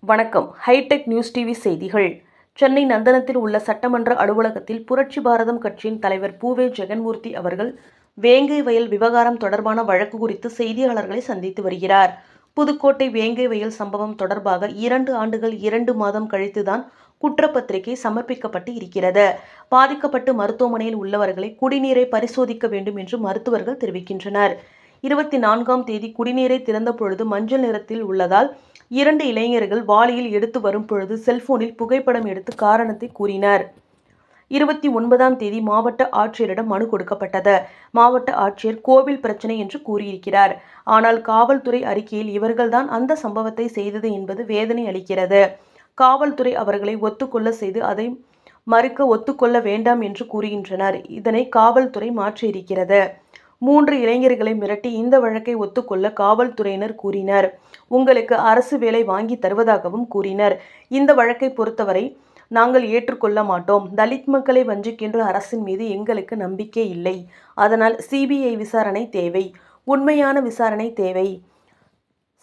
வணக்கம். Hitech news TV செய்திகள். சென்னை நந்தனத்தில் உள்ள சட்டமன்ற அலுவலகத்தில் புரட்சி பாரதம் கட்சியின் தலைவர் பூவே ஜெகன்மூர்த்தி அவர்கள் வேங்கை வயல் விவகாரம் தொடர்பான வழக்கு குறித்து செய்தியாளர்களை சந்தித்து வருகிறார். புதுக்கோட்டை வேங்கை வயல் சம்பவம் தொடர்பாக இரண்டு ஆண்டுகள் இரண்டு மாதம் கழித்துதான் குற்றப்பத்திரிகை சமர்ப்பிக்கப்பட்டு இருக்கிறது. பாதிக்கப்பட்டு மருத்துவமனையில் உள்ளவர்களை குடிநீரை பரிசோதிக்க வேண்டும் என்று மருத்துவர்கள் தெரிவிக்கின்றனர். இருபத்தி நான்காம் தேதி குடிநீரை திறந்த பொழுது மஞ்சள் நிறத்தில் உள்ளதால் இரண்டு இளைஞர்கள் வாளியில் எடுத்து வரும் பொழுது செல்போனில் புகைப்படம் எடுத்து காரணத்தை கூறினர். இருபத்தி ஒன்பதாம் தேதி மாவட்ட ஆட்சியரிடம் மனு கொடுக்கப்பட்டது. மாவட்ட ஆட்சியர் கோவில் பிரச்சனை என்று கூறியிருக்கிறார். ஆனால் காவல்துறை அறிக்கையில் இவர்கள்தான் அந்த சம்பவத்தை செய்தது என்பது வேதனை அளிக்கிறது. காவல்துறை அவர்களை ஒத்துக்கொள்ள செய்து அதை மறுக்க ஒத்துக்கொள்ள வேண்டாம் என்று கூறுகின்றனர். இதனை காவல்துறை மாற்றியிருக்கிறது. மூன்று இளைஞர்களை மிரட்டி இந்த வழக்கை ஒத்துக்கொள்ள காவல்துறையினர் கூறினர். உங்களுக்கு அரசு வேலை வாங்கி தருவதாகவும் கூறினர். இந்த வழக்கை பொறுத்தவரை நாங்கள் ஏற்றுக்கொள்ள மாட்டோம். தலித் மக்களை வஞ்சிக்கின்ற அரசின் மீது எங்களுக்கு நம்பிக்கை இல்லை. அதனால் சிபிஐ விசாரணை தேவை. உண்மையான விசாரணை தேவை.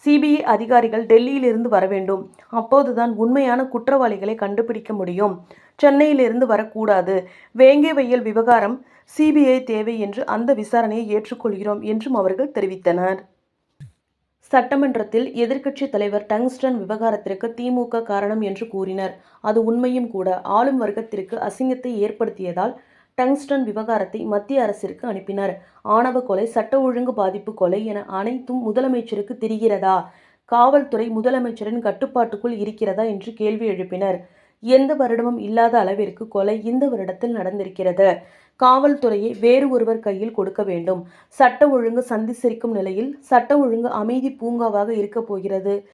சிபிஐ அதிகாரிகள் டெல்லியிலிருந்து வர வேண்டும். அப்போதுதான் உண்மையான குற்றவாளிகளை கண்டுபிடிக்க முடியும். சென்னையிலிருந்து வரக்கூடாது. வேங்கை வையல் விவகாரம் சிபிஐ தேவை என்று அந்த விசாரணையை ஏற்றுக்கொள்கிறோம் என்றும் அவர்கள் தெரிவித்தனர். சட்டமன்றத்தில் எதிர்க்கட்சித் தலைவர் டங்ஸ்டன் விவகாரத்திற்கு திமுக காரணம் என்று கூறினர். அது உண்மையும் கூட. ஆளும் வர்க்கத்திற்கு அசிங்கத்தை ஏற்படுத்தியதால் டங்ஸ்டன் விவகாரத்தை மத்திய அரசிற்கு அனுப்பினர். ஆணவ கொலை சட்ட ஒழுங்கு பாதிப்பு கொலை என அனைத்தும் முதலமைச்சருக்கு தெரிகிறதா? காவல்துறை முதலமைச்சரின் கட்டுப்பாட்டுக்குள் இருக்கிறதா என்று கேள்வி எழுப்பினர். எந்த வருடமும் இல்லாத அளவிற்கு கொலை இந்த வருடத்தில் நடந்திருக்கிறது. காவல்துறையை வேறு ஒருவர் கையில் கொடுக்க வேண்டும். சட்ட ஒழுங்கு சந்தி சிரிக்கும் நிலையில் சட்ட ஒழுங்கு அமைதி பூங்காவாக இருக்கப் போகிறது.